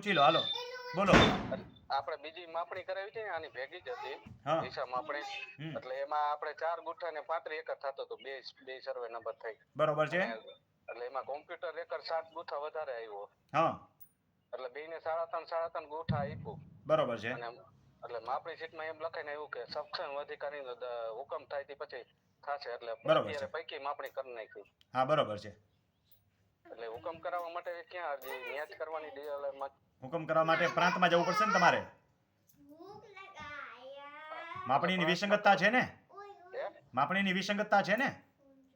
પૂછી લો હાલો. બોલો. આપણે બીજી માપણી કરાવી છે ને આની ભેગી જ હતી. દિશા માપણી. એટલે એમાં આપણે ચાર ગુઠ્ઠા ને પાંત્રીસ એકર થતો હતો. બે બે સર્વે નંબર થઈ. બરોબર છે. એટલે એમાં કોમ્પ્યુટર એકર સાત ગુઠ્ઠા વધારે આવ્યો હા. એટલે બે ને સાડા ત્રણ સાડા ત્રણ ગુઠ્ઠા આપ્યું બરોબર છે. એટલે માપણી સીટમાં એમ લખાઈને આવ્યું કે સક્ષમ અધિકારીનો દ- હુકમ થાય તે પછી થશે. એટલે અત્યારે પૈકી માપણી કરી નાખી. હા બરોબર છે. હુકમ કરાવવા માટે ક્યાં અરજી ન્યાજ કરવાની ડીએલઆર હુકમ કરવા માટે પ્રાંતમાં જવું પડશે ને તમારે? માપણીની વિસંગતતા છે ને? માપણીની વિસંગતતા છે ને?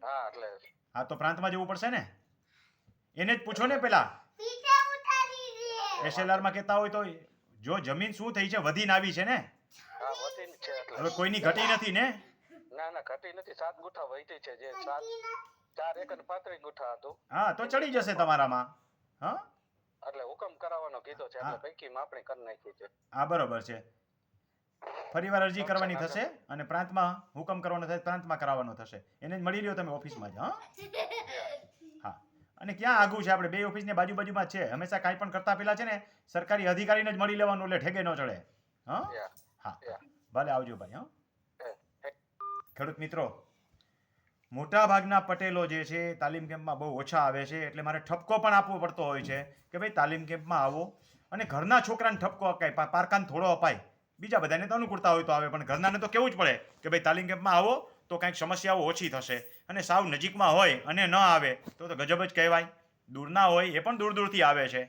હા એટલે. હા તો પ્રાંતમાં જવું પડશે ને? એને જ પૂછો ને પેલા. એસએલઆરમાં માં કહેતા હોય તો જો જમીન શું થઈ છે વધીને આવી છે ને? હા વધી જ છે એટલે. હવે કોઈની ઘટી નથી ને? ના ના ઘટી નથી. સાત ગુઠા વહીતી છે જે સાત ચાર એકર પાંત્રીસ ગુઠા હતું. હા તો ચડી જશે તમારામાં. હા? એટલે હુકમ કરાવવાનો કીધો છે એટલે પૈકી માપણી કરી નાખી છે. હા બરોબર છે. ફરીવાર અરજી કરવાની થશે અને પ્રાંતમાં હુકમ કરવાનો થશે પ્રાંતમાં કરાવવાનો થશે. એને જ મળી રહ્યો તમે ઓફિસમાં જ હા? હા. અને ક્યાં આગું છે આપણે? બે ઓફિસની બાજુ બાજુમાં છે. હંમેશા કાંઈ પણ કરતા પહેલા છે ને સરકારી અધિકારીને જ મળી લેવાનું એટલે ઠેગે ન ચડે. હા? હા. ભલે આવજો ભાઈ હે. ખેડૂત મિત્રો મોટા ભાગના પટેલો જે છે, તાલીમ કેમ્પમાં બહુ ઓછા આવે છે, એટલે મારે ઠપકો પણ આપવો પડતો હોય છે કે ભાઈ તાલીમ કેમ્પમાં આવો અને ઘરના છોકરાને ઠપકો અપાય પારકાને થોડો અપાય. બીજા બધાને તો અનુકૂળતા હોય તો આવે, પણ ઘરનાને તો કેવું જ પડે કે ભાઈ તાલીમ કેમ્પમાં આવો તો કાંઈક સમસ્યાઓ ઓછી થશે અને સાવ નજીકમાં હોય અને ન આવે તો તો ગજબ જ કહેવાય. દૂરના હોય એ પણ દૂર દૂરથી આવે છે.